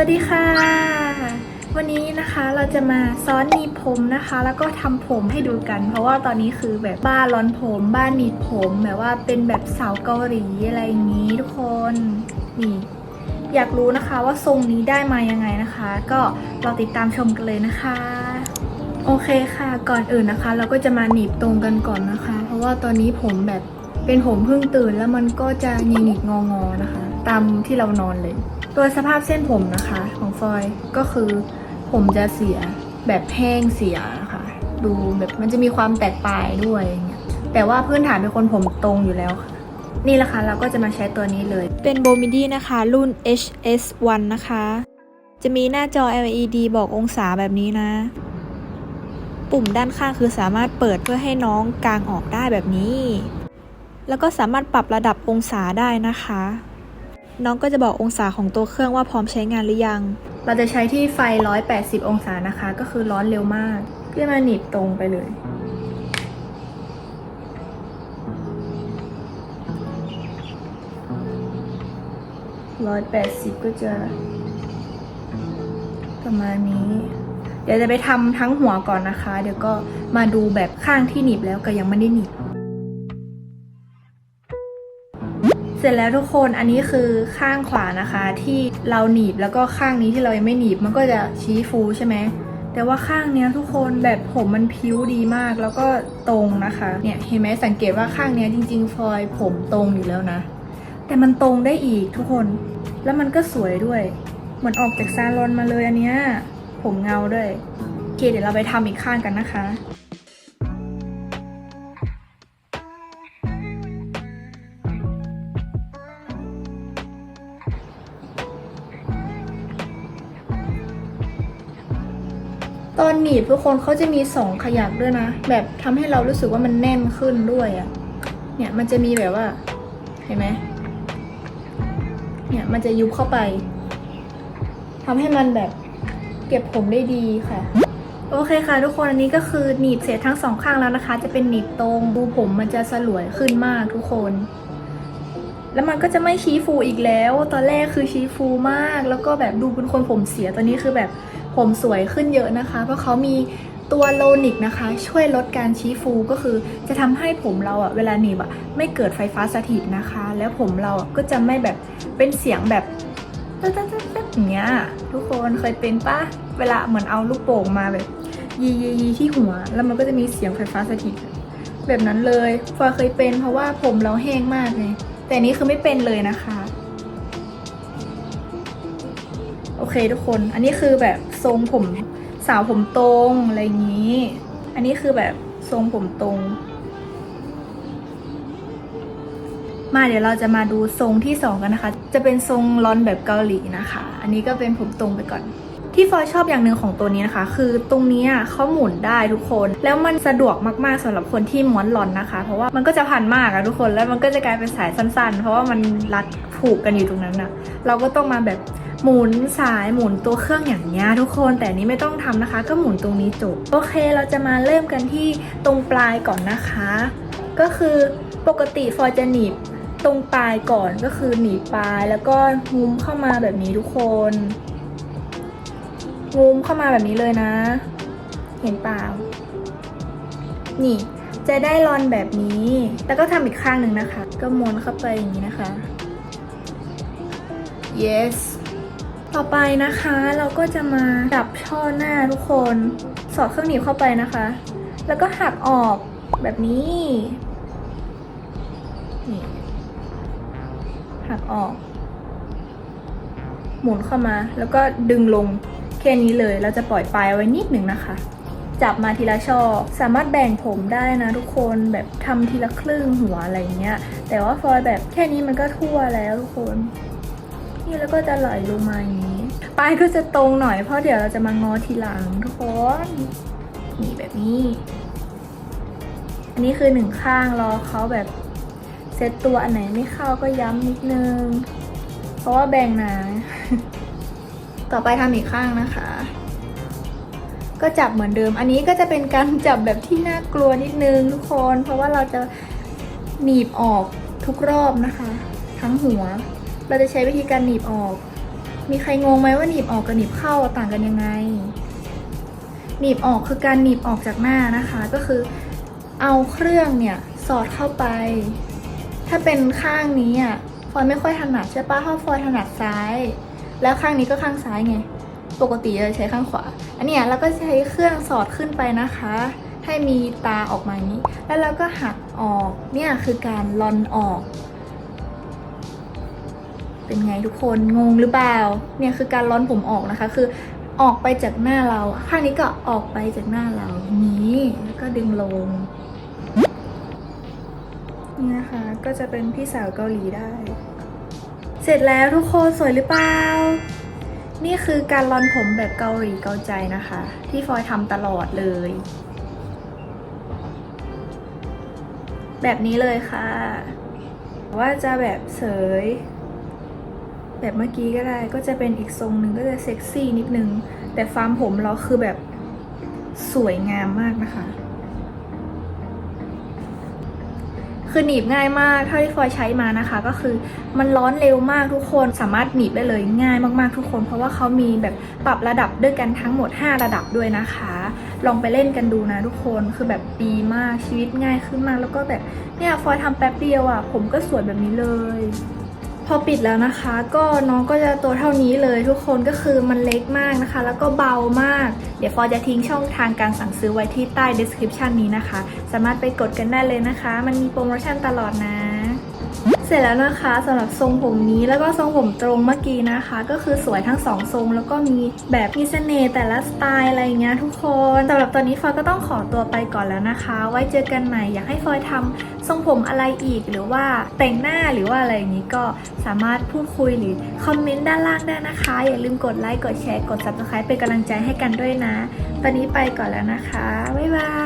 วัสดีค่ะ วันนี้นะคะเราจะมาซ้อนหนีบผมนะคะ แล้วก็ทำผมให้ดูกัน เพราะว่าตอนนี้คือแบบบ้านร้อนผมบ้านหนีบผมแบบว่าเป็นแบบสาวเกาหลีอะไรอย่างนี้ทุกคนนี่อยากรู้นะคะว่าทรงนี้ได้มายังไงนะคะ ก็เราติดตามชมกันเลยนะคะ โอเคค่ะ ก่อนอื่นนะคะ เราก็จะมาหนีบตรงกันก่อนนะคะ เพราะว่าตอนนี้ผมแบบเป็นผมเพิ่งตื่นแล้วมันก็จะหนีบงอๆนะคะ ตามที่เรานอนเลย โดยสภาพเส้นผมนะคะของฟอยก็คือผมจะเสียแบบแห้งเสียค่ะ ดูแบบมันจะมีความแตกปลายด้วยอย่างเงี้ยแต่ว่าพื้นฐานเป็นคนผมตรงอยู่แล้วค่ะ นี่แหละค่ะเราก็จะมาใช้ตัวนี้เลย เป็นโบมิดี้นะคะ รุ่น HS1 นะคะ จะมีหน้าจอ LED บอกองศาแบบนี้นะ ปุ่มด้านข้างคือสามารถเปิดเพื่อให้น้องกางออกได้แบบนี้ แล้วก็สามารถปรับระดับองศาได้นะคะ น้องก็จะบอกองศาของตัวเครื่องว่าพร้อมใช้งานหรือยัง เราจะใช้ที่ไฟ 180 องศานะคะ ก็คือร้อนเร็วมากเพื่อมาหนีบตรงไปเลย180ก็จะ ประมาณนี้ เดี๋ยวจะไปทำทั้งหัวก่อนนะคะ เดี๋ยวก็มาดูแบบข้างที่หนีบแล้วก็ยังไม่ได้หนีบ เสร็จแล้วทุกคนอันนี้คือข้างขวานะคะที่เราหนีบแล้วก็ข้างนี้ที่เรายังไม่หนีบมันก็จะชี้ฟูใช่ไหมแต่ว่าข้างเนี้ยทุกคนแบบผมมันพิ้วดีมากแล้วก็ตรงนะคะเนี่ยเห็นไหมสังเกตว่าข้างเนี้ยจริง ๆ ฟอยผมตรงอยู่แล้วนะ แต่มันตรงได้อีกทุกคน แล้วมันก็สวยด้วยเหมือนออกจากซาลอนมาเลยอันเนี้ยผมเงาด้วยโอเคเดี๋ยวเราไปทำอีกข้างกันนะคะ ตอนหนีบทุกคนเขาจะมีสองขยักด้วยนะ แบบทำให้เรารู้สึกว่ามันแน่นขึ้นด้วยอะ่ะ เนี่ยมันจะมีแบบว่า เห็นไหมเนี่ยมันจะยุบเข้าไปทำให้มันแบบเก็บผมได้ดีค่ะ โอเคค่ะ ทุกคนอันนี้ก็คือหนีบเสร็จทั้งสองข้างแล้วนะคะ จะเป็นหนีบตรงดูผมมันจะสลวยขึ้นมากทุกคน แล้วมันก็จะไม่ชี้ฟูอีกแล้ว ตอนแรกคือชี้ฟูมาก แล้วก็แบบดูเป็นคนผมเสียตอนนี้คือแบบ ผมสวยขึ้นเยอะนะคะ เพราะเขามีตัวโลนิกนะคะ ช่วยลดการชี้ฟูก็คือ จะทำให้ผมเราอะเวลาหนีบอะไม่เกิดไฟฟ้าสถิตนะคะ แล้วผมเราก็จะไม่แบบเป็นเสียงแบบตึ๊ดตึ๊ดตึ๊ดอย่างเงี้ยทุกคนเคยเป็นปะเวลาเหมือนเอาลูกโป่งมาแบบ ยียียีที่หัว แล้วมันก็จะมีเสียงไฟฟ้าสถิต แบบนั้นเลยฟอยเคยเป็นเพราะว่าผมเราแห้งมากไงแต่นนี้คือไม่เป็นเลยนะคะ โอเคทุกคนอันนี้คือแบบ ทรงผมสาวผมตรงอะไรอย่างนี้ อันนี้คือแบบทรงผมตรง มาเดี๋ยวเราจะมาดูทรงที่สองกันนะคะ จะเป็นทรงลอนแบบเกาหลีนะคะ อันนี้ก็เป็นผมตรงไปก่อนที่ฟอยชอบอย่างหนึ่งของตัวนี้นะคะ คือตรงนี้เขาหมุนได้ทุกคน แล้วมันสะดวกมากๆสำหรับคนที่ม้วนหลอนนะคะ เพราะว่ามันก็จะพันมากอะทุกคนแล้วมันก็จะกลายเป็นสายสั้น ๆ เพราะว่ามันรัดผูกกันอยู่ตรงนั้นอะเราก็ต้องมาแบบ หมุนสายหมุนตัวเครื่องอย่างเงี้ยทุกคนแต่นี้ไม่ต้องทำนะคะ ก็หมุนตรงนี้จบโอเคเราจะมาเริ่มกันที่ตรงปลายก่อนนะคะ ก็คือปกติฟอยจะหนีบตรงปลายก่อนก็คือหนีบปลายแล้วก็งุ้มเข้ามาแบบนี้ทุกคนงุ้มเข้ามาแบบนี้เลยนะ เห็นเปล่า นี่ จะได้รอนแบบนี้ แล้วก็ทำอีกข้างหนึ่งนะคะ ก็ม้วนเข้าไปอย่างนี้นะคะ yes ต่อไปนะคะเราก็จะมาจับช่อหน้าทุกคน สอดเครื่องหนีบเข้าไปนะคะ แล้วก็หักออกแบบนี้นี่หักออก หมุนเข้ามาแล้วก็ดึงลงแค่นี้เลยเราจะปล่อยปลายไว้นิดหนึ่งนะคะ จับมาทีละช่อสามารถแบ่งผมได้นะทุกคนแบบทำทีละครึ่งหัวอะไรเงี้ย แต่ว่าฟอยแบบแค่นี้มันก็ทั่วแล้วทุกคน นี่แล้วก็จะไหลลงมาอย่างนี้ ปลายก็จะตรงหน่อยเพราะเดี๋ยวเราจะมางอทีหลังทุกคนนี่แบบนี้ อันนี้คือหนึ่งข้างรอเขาแบบเซตตัวอันไหนไม่เข้าก็ย้ำนิดนึง เพราะว่าแบ่งหนะต่อไปทำอีกข้างนะคะ ก็จับเหมือนเดิม อันนี้ก็จะเป็นการจับแบบที่น่ากลัวนิดนึงทุกคน เพราะว่าเราจะหนีบออกทุกรอบนะคะ ทั้งหัว เราจะใช้วิธีการหนีบออก มีใครงงไหมว่าหนีบออกกับหนีบเข้าต่างกันยังไง หนีบออกคือการหนีบออกจากหน้านะคะ ก็คือเอาเครื่องเนี่ยสอดเข้าไป ถ้าเป็นข้างนี้อะฟอยไม่ค่อยถนัดใช่ปะถ้าฟอยถนัดซ้าย แล้วข้างนี้ก็ข้างซ้ายไง ปกติจะใช้ข้างขวา อันนี้เราก็ใช้เครื่องสอดขึ้นไปนะคะ ให้มีตาออกมาอย่างนี้ แล้วเราก็หักออก เนี่ยคือการลอนออก เป็นไงทุกคนงงหรือเปล่าเนี่ยคือการลอนผมออกนะคะ คือออกไปจากหน้าเราข้างนี้ก็ออกไปจากหน้าเราอย่างนี้แล้วก็ดึงลงนี่นะคะก็จะเป็นพี่สาวเกาหลีได้ เสร็จแล้วทุกคนสวยหรือเปล่านี่คือการลอนผมแบบเกาหลีเกาใจนะคะ ที่ฟอยทำตลอดเลย แบบนี้เลยค่ะ ว่าจะแบบเสย แบบเมื่อกี้ก็ได้ก็จะเป็นอีกทรงหนึ่งก็จะเซ็กซี่นิดนึง แต่ฟาร์มผมเราคือแบบสวยงามมากนะคะคือหนีบง่ายมากเท่าที่ฟอยใช้มานะคะ ก็คือมันร้อนเร็วมากทุกคนสามารถหนีบได้เลยง่ายมากๆทุกคน เพราะว่าเขามีแบบปรับระดับด้วยกันทั้งหมด 5 ระดับด้วยนะคะ ลองไปเล่นกันดูนะทุกคนคือแบบดีมากชีวิตง่ายขึ้นมากแล้วก็แบบเนี่ยฟอยทำแป๊บเดียวอะ่ะผมก็สวยแบบนี้เลย พอปิดแล้วนะคะ ก็น้องก็จะตัวเท่านี้เลยทุกคนก็คือมันเล็กมากนะคะ แล้วก็เบามาก เดี๋ยวฟอจะทิ้งช่องทางการสั่งซื้อไว้ที่ใต้ description นี้นะคะ สามารถไปกดกันได้เลยนะคะ มันมีโปรโมชั่นตลอดนะ เสร็จแล้วนะคะสำหรับทรงผมนี้แล้วก็ทรงผมตรงเมื่อกี้นะคะ ก็คือสวยทั้งสองทรง แล้วก็มีแบบมีเสน่ห์แต่ละสไตล์อะไรเงี้ยทุกคนสำหรับตอนนี้ฟอยก็ต้องขอตัวไปก่อนแล้วนะคะ ไว้เจอกันใหม่อยากให้ฟอยทำทรงผมอะไรอีกหรือว่าแต่งหน้าหรือว่าอะไรอย่างนี้ก็สามารถพูดคุยหรือคอมเมนต์ด้านล่างได้นะคะ อย่าลืมกดไลค์กดแชร์กด subscribe เป็นกำลังใจให้กันด้วยนะ ตอนนี้ไปก่อนแล้วนะคะบ๊ายบาย